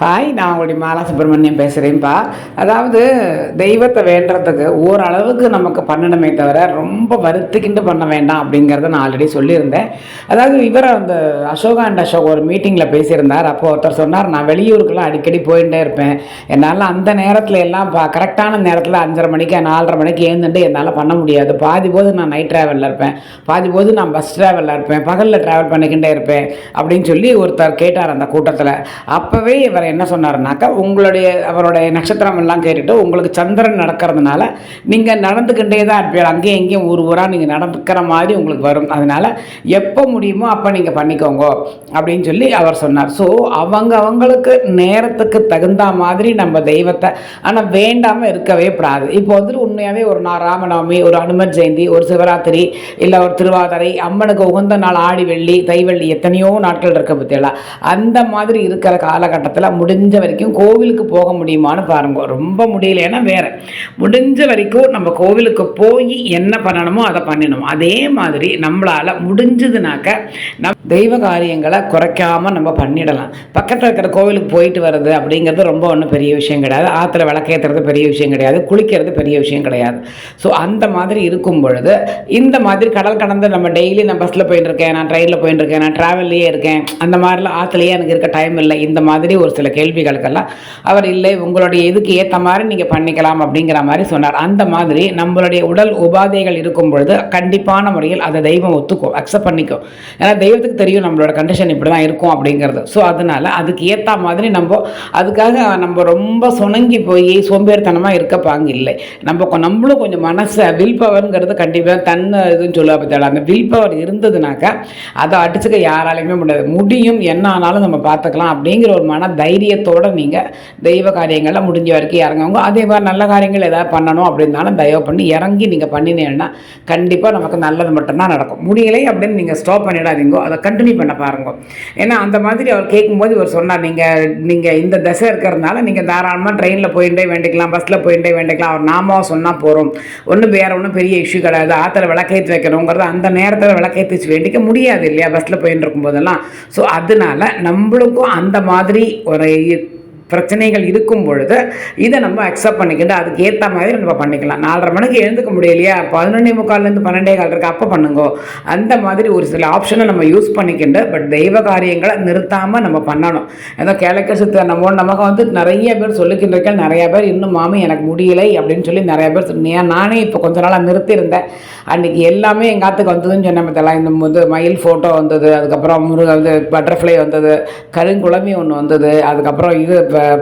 Hi நான் உங்களுடைய மாலா சுப்பிரமணியம் பேசுகிறேன்ப்பா அதாவது தெய்வத்தை வேண்டுறதுக்கு ஓரளவுக்கு நமக்கு பண்ணணுமே தவிர ரொம்ப வருத்திக்கிட்டு பண்ண வேண்டாம் அப்படிங்கிறத நான் ஆல்ரெடி சொல்லியிருந்தேன். அதாவது இவர் அந்த அசோகா அண்ட் அசோக் ஒரு மீட்டிங்கில் பேசியிருந்தார். அப்போ ஒருத்தர் சொன்னார் நான் வெளியூருக்கெல்லாம் அடிக்கடி போயிட்டே இருப்பேன். என்னால் அந்த நேரத்தில் எல்லாம் பா கரெக்டான நேரத்தில் அஞ்சரை மணிக்கு நாலரை மணிக்கு ஏந்துட்டு என்னால் பண்ண முடியாது. பாதி போது நான் நைட் ட்ராவலில் இருப்பேன். பாதி போது நான் பஸ் ட்ராவலில் இருப்பேன். பகலில் ட்ராவல் பண்ணிக்கிட்டே இருப்பேன். அப்படின்னு சொல்லி ஒருத்தர் கேட்டார் அந்த கூட்டத்தில். அப்போவே இவர் என்ன சொன்னார்னாக்கா உங்களுடைய அவருடைய நட்சத்திரம் எல்லாம் கேட்டுட்டு உங்களுக்கு சந்திரன் நடக்கிறதுனால நீங்கள் நடந்துக்கிட்டே தான் இருப்பீர்கள் அங்கேயும் எங்கேயும் ஊர் ஊராக நீங்கள் நடக்கிற மாதிரி உங்களுக்கு வரும். அதனால் எப்போ முடியுமோ அப்போ நீங்கள் பண்ணிக்கோங்க அப்படின்னு சொல்லி அவர் சொன்னார். ஸோ அவங்க அவங்களுக்கு நேரத்துக்கு தகுந்த மாதிரி நம்ம தெய்வத்தை ஆனால் வேண்டாமல் இருக்கவே கூடாது. இப்போ வந்துட்டு உண்மையாகவே ஒரு நாள் ராமநவமி ஒரு அனுமன் ஜெயந்தி ஒரு சிவராத்திரி இல்லை ஒரு திருவாதிரை அம்மனுக்கு உகந்த நாள் ஆடி வெள்ளி தைவெள்ளி எத்தனையோ நாட்கள் இருக்க பற்றியெல்லாம் அந்த மாதிரி இருக்கிற காலகட்டத்தில் முடிஞ்ச வரைக்கும் கோவிலுக்கு போக முடியுமான்னு பாருங்க. ரொம்ப முடியலன்னா வேற. முடிஞ்ச வரைக்கும் நம்ம கோவிலுக்கு போய் என்ன பண்ணணுமோ அதை பண்ணணும். அதே மாதிரி நம்மளால் முடிஞ்சதுனாக்க நம் தெய்வ காரியங்களை குறைக்காமல் நம்ம பண்ணிடலாம். பக்கத்தில் இருக்கிற கோவிலுக்கு போயிட்டு வர்றது அப்படிங்கிறது ரொம்ப ஒன்றும் பெரிய விஷயம் கிடையாது. ஆற்றுல விளக்கேற்றுறது பெரிய விஷயம் கிடையாது. குளிக்கிறது பெரிய விஷயம் கிடையாது. ஸோ அந்த மாதிரி இருக்கும் பொழுது இந்த மாதிரி கடல் கடந்து நம்ம டெய்லி நான் பஸ்ஸில் போயிட்டு இருக்கேன் நான் ட்ரெயினில் போயிட்டு இருக்கேன் நான் ட்ராவல்லையே இருக்கேன் அந்த மாதிரிலாம் ஆற்றுலையே எனக்கு இருக்க டைம் இல்லை. இந்த மாதிரி ஒரு சில கேள்விகளுக்கெல்லாம் அவர் இல்லை உங்களுடைய இதுக்கு ஏற்ற மாதிரி நீங்கள் பண்ணிக்கலாம் அப்படிங்கிற மாதிரி சொன்னார். அந்த மாதிரி நம்மளுடைய உடல் உபாதைகள் இருக்கும் பொழுது கண்டிப்பான முறையில் அதை தெய்வம் ஒத்துக்கும் அக்செப்ட் பண்ணிக்கும். ஏன்னா தெய்வத்துக்கு தெரியும் நம்மளோட கண்டிஷன் இப்படி தான் இருக்கும் அப்படிங்கிறது. ஸோ அதனால் அதுக்கு ஏற்ற மாதிரி நம்ம அதுக்காக நம்ம ரொம்ப சுணங்கி போய் சோம்பேறித்தனமாக இருக்கப்பாங்க இல்லை. நம்ம கொ- நம்மளும் கொஞ்சம் மனசை வில் பவர்ங்கிறது கண்டிப்பாக தன் இதுன்னு சொல்லுவா பார்த்தாலும் அந்த வில் பவர் இருந்ததுனாக்கா அதை அடிச்சுக்க யாராலையுமே முடியாது. முடியும் என்ன ஆனாலும் நம்ம பார்த்துக்கலாம் அப்படிங்கிற ஒரு மன தைரியத்தோடு நீங்கள் தெய்வ காரியங்களில் முடிஞ்ச வரைக்கும் இறங்குவாங்க அதே மாதிரி நல்ல காரியங்கள் ஏதாவது பண்ணணும் அப்படின்னாலும் தயவு பண்ணி இறங்கி நீங்கள் பண்ணினீங்கன்னா கண்டிப்பாக நமக்கு நல்லது மட்டும்தான் நடக்கும். முடியலை அப்படின்னு நீங்கள் ஸ்டாப் பண்ணிடாதீங்க. அதை கண்டினியூ பண்ண பாருங்க. ஏன்னா அந்த மாதிரி அவர் கேட்கும்போது இவர் சொன்னார் நீங்கள் நீங்கள் இந்த தசை இருக்கிறதுனால நீங்கள் தாராளமாக ட்ரெயினில் போயிட்டே வேண்டிக்கலாம் பஸ்ஸில் போயிட்டே வேண்டிக்கலாம். அவர் நாமாவை சொன்னால் போகிறோம் ஒன்றும் வேறு ஒன்றும் பெரிய இஷ்யூ கிடையாது. ஆற்றுல விளக்கேற்றி வைக்கணுங்கிறது அந்த நேரத்தில் விளக்கேற்றி வச்சு வேண்டிக்க முடியாது இல்லையா? பஸ்ஸில் போயின்னு இருக்கும்போதெல்லாம். ஸோ அதனால நம்மளுக்கும் அந்த மாதிரி ஒரு പറയും. பிரச்சனைகள் இருக்கும் பொழுது இதை நம்ம அக்செப்ட் பண்ணிக்கிட்டு அதுக்கு ஏற்ற மாதிரி நம்ம பண்ணிக்கலாம். நாலரை மணிக்கு எழுந்துக்க முடியலையா பதினொன்னே முக்கால்லேருந்து பன்னெண்டே கால் இருக்குது அப்போ பண்ணுங்கோ. அந்த மாதிரி ஒரு சில ஆப்ஷனை நம்ம யூஸ் பண்ணிக்கிண்டு பட் தெய்வ காரியங்களை நிறுத்தாமல் நம்ம பண்ணணும். ஏதோ கிழக்க சுத்த நம்ம நமக்கு வந்து நிறைய பேர் சொல்லிக்கின்றிருக்கேன் நிறைய பேர் இன்னும் மாமி எனக்கு முடியலை அப்படின்னு சொல்லி நிறைய பேர் சொன்னீங்க நானே இப்போ கொஞ்ச நாளாக நிறுத்தியிருந்தேன். அன்றைக்கி எல்லாமே எங்கள் ஆத்துக்கு வந்ததுன்னு சொன்ன பார்த்தலாம் இந்த வந்து மயில் ஃபோட்டோ வந்தது அதுக்கப்புறம் முருக வந்து பட்டர்ஃப்ளை வந்தது கருங்குழம்பி ஒன்று வந்தது அதுக்கப்புறம் இது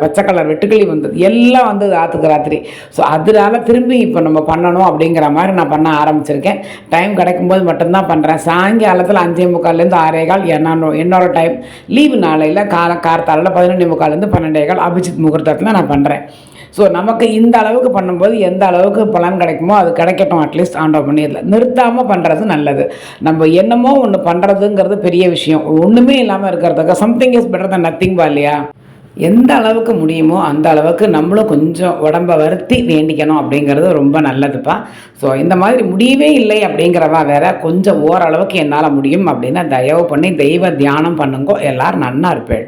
பச்சை கலர் வெட்டுக்கிளி வந்தது. எல்லாம் வந்தது ஆற்றுக்கு ராத்திரி. ஸோ அதனால திரும்பி இப்போ நம்ம பண்ணணும் அப்படிங்கிற மாதிரி நான் பண்ண ஆரம்பிச்சிருக்கேன். டைம் கிடைக்கும்போது மட்டும்தான் பண்ணுறேன் சாயங்காலத்தில் அஞ்சே முக்கால்லேருந்து ஆறே கால் என்னோட என்னோட டைம் லீவு நாளையில் கால கார்த்தாலில் பதினொன்றே முக்கால்லேருந்து பன்னெண்டே கால் அபிஜித் முகூர்த்தத்தில் நான் பண்ணுறேன் ஸோ நமக்கு இந்த அளவுக்கு பண்ணும்போது எந்த அளவுக்கு பலன் கிடைக்குமோ அது கிடைக்கட்டும் அட்லீஸ்ட் ஆண்டவர் பண்ணியதில். நிறுத்தாமல் பண்ணுறது நல்லது. நம்ம என்னமோ ஒன்று பண்ணுறதுங்கிறது பெரிய விஷயம். ஒன்றுமே இல்லாமல் இருக்கிறதுக்கு something is better than nothing பா இல்லையா? எந்த அளவுக்கு முடியுமோ அந்த அளவுக்கு நம்மளும் கொஞ்சம் உடம்ப வருத்தி வேண்டிக்கணும் அப்படிங்கிறது ரொம்ப நல்லதுப்பா. ஸோ இந்த மாதிரி முடியவே இல்லை அப்படிங்கிறவா வேற கொஞ்சம் ஓரளவுக்கு என்னால் முடியும் அப்படின்னா தயவு பண்ணி தெய்வ தியானம் பண்ணுங்கோ. எல்லாரும் நன்னா இருப்பேள்.